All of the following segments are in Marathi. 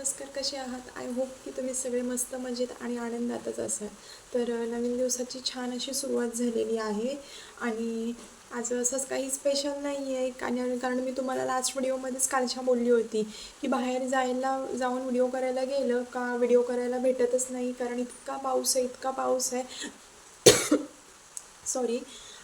नमस्कार कसे आहात? आय होप की तुम्ही सगळे मस्त मजेत आणि आनंदातच असाल. तर नवीन दिवसाची छान अशी सुरुवात झालेली आहे आणि आज असंच काही स्पेशल नाही आहे आणि कारण मी तुम्हाला लास्ट व्हिडिओमध्येच कालच्या बोलली होती की बाहेर जायला जाऊन व्हिडिओ करायला गेलं का व्हिडिओ करायला भेटतच नाही? कारण इतका पाऊस आहे इतका पाऊस आहे. सॉरी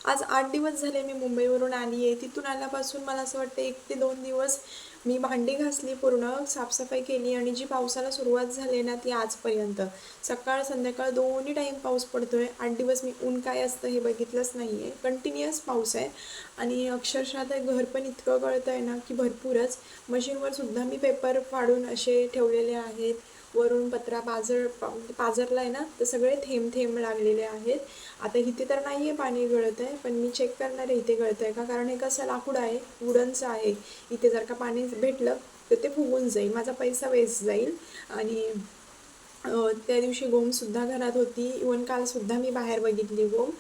आज आठ दिवस झाले मी मुंबईवरून आली आहे. तिथून आल्यापासून मला असं वाटतं एक ते दोन दिवस मी भांडी घासली पूर्ण साफसफाई केली आणि जी पावसाला सुरुवात झाली ना ती आजपर्यंत. सकाळ संध्याकाळ दोन्ही टाईम पाऊस पडतो आहे आठ दिवस मी ऊन काय असतं हे बघितलंच नाही आहे कंटिन्युअस पाऊस आहे. आणि अक्षरशः ते घर पण इतकं कळतं आहे ना की भरपूरच. मशीनवर सुद्धा मी पेपर फाडून असे ठेवलेले आहेत. वरून पत्रा पाजर म्हणजे पाजरला आहे ना तर सगळे थेंब थेंब लागलेले आहेत. आता इथे तर नाही आहे पाणी गळत आहे पण मी चेक करणार आहे इथे गळत आहे का? कारण हे कसं लाकूड आहे वुडनचं आहे. इथे जर का पाणी भेटलं तर ते फुगून जाईल. माझा पैसा वेस्ट जाईल. आणि त्या दिवशी गोमसुद्धा घरात होती. इवन कालसुद्धा मी बाहेर बघितली गोम.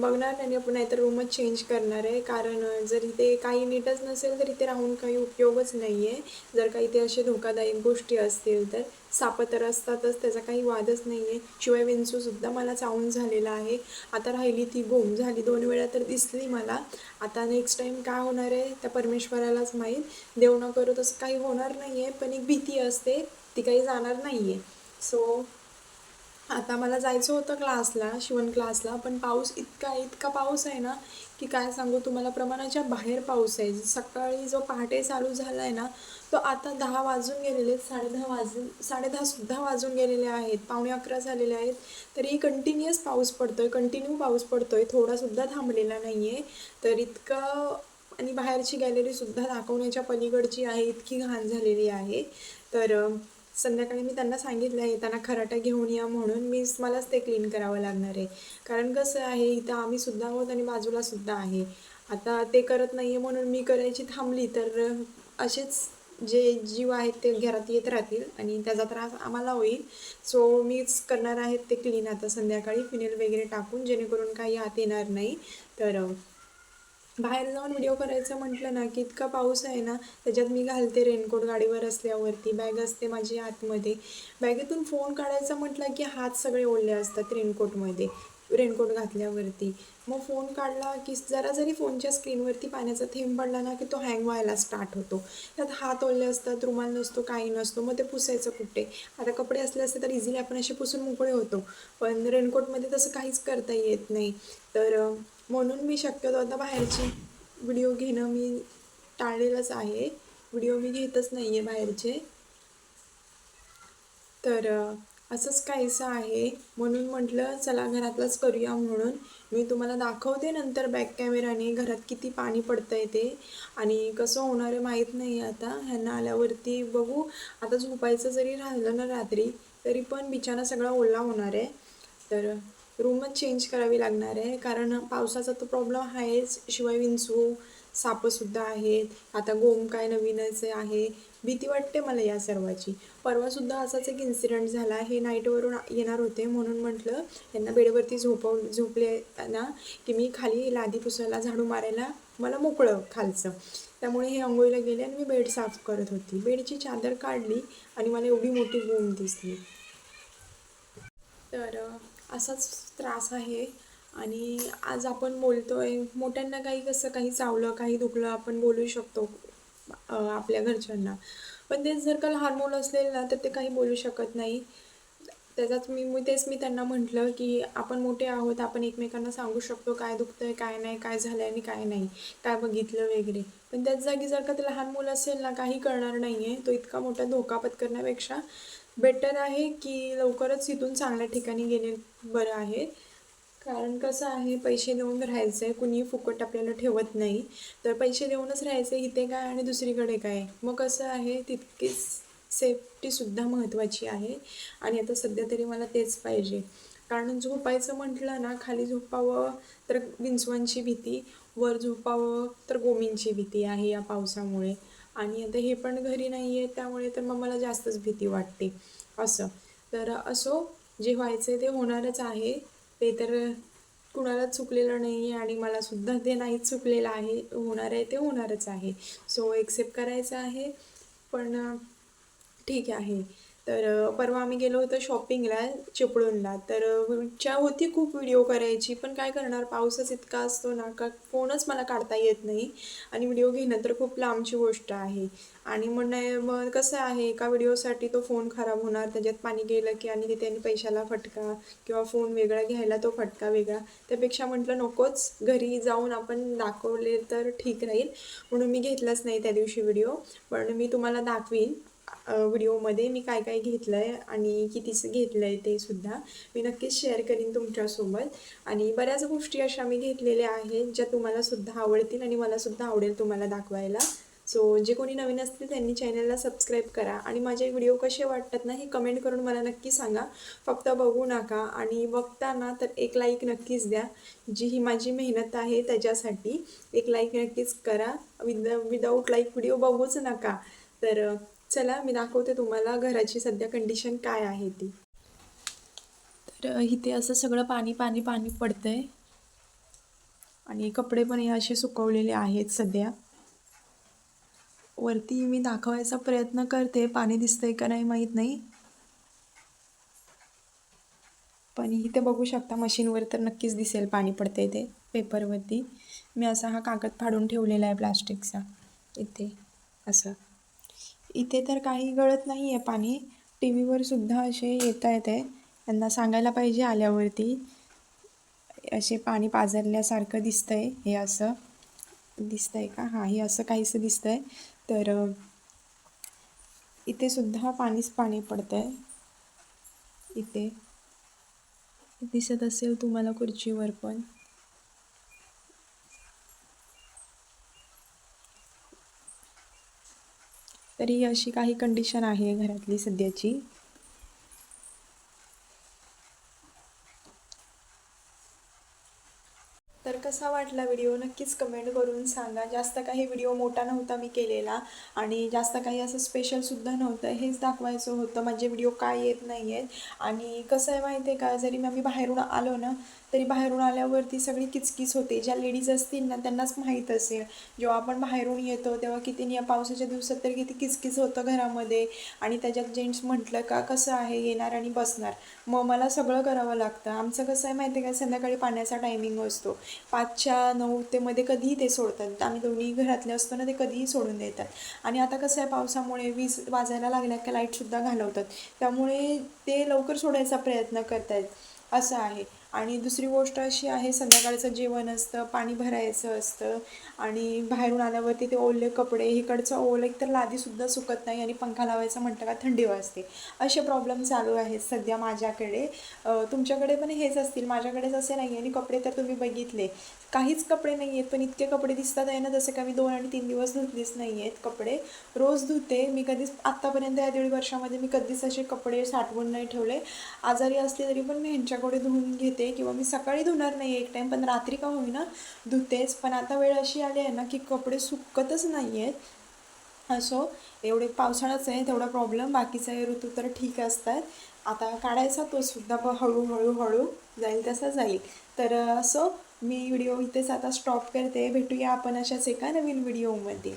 बघणार नाही आपण नाहीतर रूमच चेंज करणार आहे. कारण जरी जर इथे काही नीटच नसेल तर इथे राहून काही उपयोगच नाही आहे जर काही इथे असे धोकादायक गोष्टी असतील तर साप तर असतातच त्याचा काही वादच नाही आहे शिवाय विंचूसुद्धा मला चावून झालेला आहे. आता राहिली ती गोम झाली दोन वेळा तर दिसली मला. आता नेक्स्ट टाईम काय होणार आहे त्या परमेश्वरालाच माहीत. देव न करू तसं काही होणार नाही आहे पण एक भीती असते ती काही जाणार नाही आहे सो आता मला जायचं होतं क्लासला शिवण क्लासला पण पाऊस इतका इतका पाऊस आहे ना की काय सांगू तुम्हाला प्रमाणाच्या बाहेर पाऊस आहे. सकाळी जो पहाटे चालू झाला आहे ना तो आता दहा वाजून गेलेले आहेत साडेदहा वाजून साडेदहासुद्धा वाजून गेलेले आहेत. पावणे अकरा झालेले आहेत. तरी कंटिन्युअस पाऊस पडतो आहे कंटिन्यू पाऊस पडतो आहे थोडासुद्धा थांबलेला नाही आहे तर इतकं आणि बाहेरची गॅलरीसुद्धा दाखवण्याच्या पलीकडची आहे इतकी घाण झालेली आहे. तर संध्याकाळी मी त्यांना सांगितलं आहे त्यांना खराटा घेऊन या म्हणून मी मलाच ते क्लीन करावं लागणार आहे. कारण कसं आहे इथं आम्ही सुद्धा आहोत आणि बाजूला सुद्धा आहे. आता ते करत नाही आहे म्हणून मी करायची थांबली तर असेच जे जीव आहेत ते घरात येत राहतील आणि त्याचा त्रास आम्हाला होईल. सो मीच करणार आहेत ते क्लीन आता संध्याकाळी फिनेल वगैरे टाकून जेणेकरून काही आत येणार नाही. तर बाहेर जाऊन व्हिडिओ करायचं म्हटलं ना की इतका पाऊस आहे ना त्याच्यात मी घालते रेनकोट गाडीवर असल्यावरती. बॅग असते माझी आतमध्ये. बॅगेतून फोन काढायचा म्हटलं की हात सगळे ओढले असतात रेनकोटमध्ये रेनकोट घातल्यावरती. मग फोन काढला की जरा जरी फोनच्या स्क्रीनवरती पाण्याचा थेंब पडला ना की तो हँग व्हायला स्टार्ट होतो. त्यात हात ओढले असतात रुमाल नसतो काही नसतो मग ते पुसायचं कुठे? आता कपडे असले असते तर इझिली आपण असे पुसून मोकळे होतो. पण रेनकोटमध्ये तसं काहीच करता येत नाही. तर म्हणून मी शक्यतो आता बाहेरची व्हिडिओ घेणं मी टाळलेलंच आहे. व्हिडिओ मी घेतच नाही आहे बाहेरचे. तर असंच काहीसं आहे. म्हणून म्हटलं चला घरातलंच करूया म्हणून. मी तुम्हाला दाखवते नंतर बॅक कॅमेराने घरात किती पाणी पडतं आहे ते. आणि कसं होणार आहे माहीत नाही आता. ह्यांना आल्यावरती बघू. आता झोपायचं जरी राहिलं ना रात्री तरी पण बिछाना सगळा ओला होणार आहे. तर रूमच चेंज करावी लागणार आहे. कारण पावसाचा तो प्रॉब्लेम आहेच. शिवाय विंचू सापंसुद्धा आहेत. आता गोम काय नवीनच आहे. भीती वाटते मला या सर्वाची. परवासुद्धा असाच एक इन्सिडेंट झाला. हे नाईटवरून येणार होते म्हणून म्हटलं. यांना बेडवरती झोपव झोपले ना की मी खाली लादी पुसायला झाडू मारायला मला मोकळं खालचं. त्यामुळे हे अंघोळीला गेले आणि मी बेड साफ करत होती. बेडची चादर काढली आणि मला एवढी मोठी गोम दिसली. तर असाच त्रास आहे. आणि आज आपण बोलतो आहे मोठ्यांना काही कसं काही चावलं काही दुखलं आपण बोलू शकतो आपल्या घरच्यांना. पण तेच जर का लहान मुलं असलेलं ना तर ते काही बोलू शकत नाही. त्याच्यात मी मी तेच मी त्यांना म्हटलं की आपण मोठे आहोत आपण एकमेकांना सांगू शकतो काय दुखतं आहे काय नाही काय झालं आणि काय नाही काय बघितलं वगैरे. पण त्याच जागी जर का ते लहान मुलं असेल ना काही करणार नाही आहे तो इतका मोठा धोका पत्करण्यापेक्षा बेटर आहे की लवकरच इथून चांगल्या ठिकाणी गेले बरं आहे. कारण कसं आहे पैसे देऊन राहायचं आहे कुणी फुकट आपल्याला ठेवत नाही. तर पैसे देऊनच राहायचं आहे इथे काय आणि दुसरीकडे काय? मग कसं आहे तितकीच सेफ्टीसुद्धा महत्त्वाची आहे. आणि आता सध्या तरी मला तेच पाहिजे. कारण झोपायचं म्हटलं ना खाली झोपावं तर विंचवांची भीती वर झोपावं तर गोमींची भीती आहे या पावसामुळे. आणि आता हे पण घरी नाही आहे त्यामुळे तर मग मला जास्तच भीती वाटते. असं. तर असो जे व्हायचं आहे ते होणारच आहे. ते तर कुणालाच चुकलेलं नाही आहे आणि मला सुद्धा ते नाहीच चुकलेलं आहे. होणार आहे ते होणारच आहे. सो एक्सेप्ट करायचं आहे. पण ठीक आहे. तर परवा आम्ही गेलो होतो शॉपिंगला चिपळूणला. तर अ, इच्छा होती खूप व्हिडिओ करायची पण काय करणार? पाऊसच इतका असतो ना का फोनच मला काढता येत नाही आणि व्हिडिओ घेणं तर खूप लांबची गोष्ट आहे. आणि मग नाही मग कसं आहे एका व्हिडिओसाठी तो फोन खराब होणार त्याच्यात पाणी गेलं की आणि तिथे आणि पैशाला फटका किंवा फोन वेगळा घ्यायला तो फटका वेगळा. त्यापेक्षा म्हटलं नकोच घरी जाऊन आपण दाखवले तर ठीक राहील. म्हणून मी घेतलाच नाही त्या दिवशी व्हिडिओ. पण मी तुम्हाला दाखवीन. व्हिडिओमध्ये मी काय काय घेतलं आहे आणि कितीचं घेतलं आहे ते सुद्धा मी नक्कीच शेअर करीन तुमच्यासोबत. आणि बऱ्याच गोष्टी अशा मी घेतलेल्या आहेत ज्या तुम्हाला सुद्धा आवडतील आणि मला सुद्धा आवडेल तुम्हाला दाखवायला. सो जे कोणी नवीन असतील त्यांनी चॅनलला सबस्क्राईब करा आणि माझे व्हिडिओ कसे वाटतात ना हे कमेंट करून मला नक्की सांगा. फक्त बघू नका आणि बघताना तर एक लाईक नक्कीच द्या. जी ही माझी मेहनत आहे त्याच्यासाठी एक लाईक नक्कीच करा. विद विदाऊट लाईक व्हिडिओ बघूच नका. तर चला मी दाखवते तुम्हाला घराची सध्या कंडिशन काय आहे ती. तर इथे असं सगळं पाणी पाणी पाणी पडतं आहे आणि कपडे पण हे असे सुकवलेले आहेत सध्या. वरती मी दाखवायचा प्रयत्न करते पाणी दिसतंय का नाही माहीत नाही. पण इथे बघू शकता मशीनवर तर नक्कीच दिसेल पाणी पडतंय ते पेपरवरती मी असा हा कागद फाडून ठेवलेला आहे प्लास्टिकचा. इथे असं. इथे तर काही गळत नाही आहे पाणी. टी व्हीवर सुद्धा असे येत आहेत आहे त्यांना सांगायला पाहिजे आल्यावरती असे पाणी पाझरल्यासारखं आहे हे असं दिसतंय का? हां हे असं काहीसं आहे तर इथे सुद्धा पाणीच पाणी पडतं आहे इथे दिसत असेल तुम्हाला खुर्चीवर पण. तरी ही अशी काही कंडिशन आहे घरातली सध्याची. तर कसा वाटला व्हिडिओ नक्कीच कमेंट करून सांगा. जास्त काही व्हिडिओ मोठा नव्हता मी केलेला आणि जास्त काही असं स्पेशलसुद्धा नव्हतं. हेच दाखवायचं होतं. माझे व्हिडिओ काय येत नाही आहेत आणि कसं आहे माहिती आहे का? जरी मी आम्ही बाहेरून आलो ना तरी बाहेरून आल्यावरती सगळी किचकिच होते. ज्या लेडीज असतील ना त्यांनाच माहीत असेल. जेव्हा आपण बाहेरून येतो तेव्हा किती नि- या पावसाच्या दिवसात तर किती किचकिच होतं घरामध्ये. आणि त्याच्यात जेंट्स म्हटलं का कसं आहे येणार आणि बसणार? मग मला सगळं करावं लागतं. आमचं कसं आहे माहिती आहे का? संध्याकाळी पाण्याचा टायमिंग असतो. पाचच्या नऊ ते मध्ये कधीही ते सोडतात. आम्ही दोन्ही घरातले असतो ना ते कधीही सोडून देतात. आणि आता कसं आहे पावसामुळे वीज वाजायला लागल्या का लाईटसुद्धा घालवतात. त्यामुळे ते लवकर सोडायचा प्रयत्न करतायत. असं आहे. आणि दुसरी गोष्ट अशी आहे संध्याकाळचं जेवण असतं पाणी भरायचं असतं आणि बाहेरून आल्यावरती ते ओले कपडे इकडचं ओलं एक तर लादीसुद्धा सुकत नाही आणि पंखा लावायचं म्हटलं का थंडी वाजते. असे प्रॉब्लेम चालू आहेत सध्या माझ्याकडे. तुमच्याकडे पण हेच असतील माझ्याकडेच असे नाही आणि कपडे तर तुम्ही बघितले. काहीच कपडे नाही आहेत पण इतके कपडे दिसतात आहे ना जसे का मी दोन आणि तीन दिवस धुतलीच नाही आहेत कपडे. रोज धुते मी कधीच आत्तापर्यंत या दीड वर्षामध्ये मी कधीच असे कपडे साठवून नाही ठेवले. आजारी असले तरी पण मी ह्यांच्याकडे धुवून घेते किंवा मी सकाळी धुणार नाही एक टाईम पण रात्री का होईना धुतेच. पण आता वेळ अशी आली आहे ना की कपडे सुकतच नाही आहेत. असो एवढे पावसाळाच आहे तेवढा प्रॉब्लेम बाकीचे ऋतू तर ठीक असतात. आता काढायचा तो सुद्धा हळूहळू हळू जाईल तसा जाईल. तर असं मी व्हिडिओ इथेच आता स्टॉप करते. भेटूया आपण अशाच एका नवीन व्हिडिओमध्ये.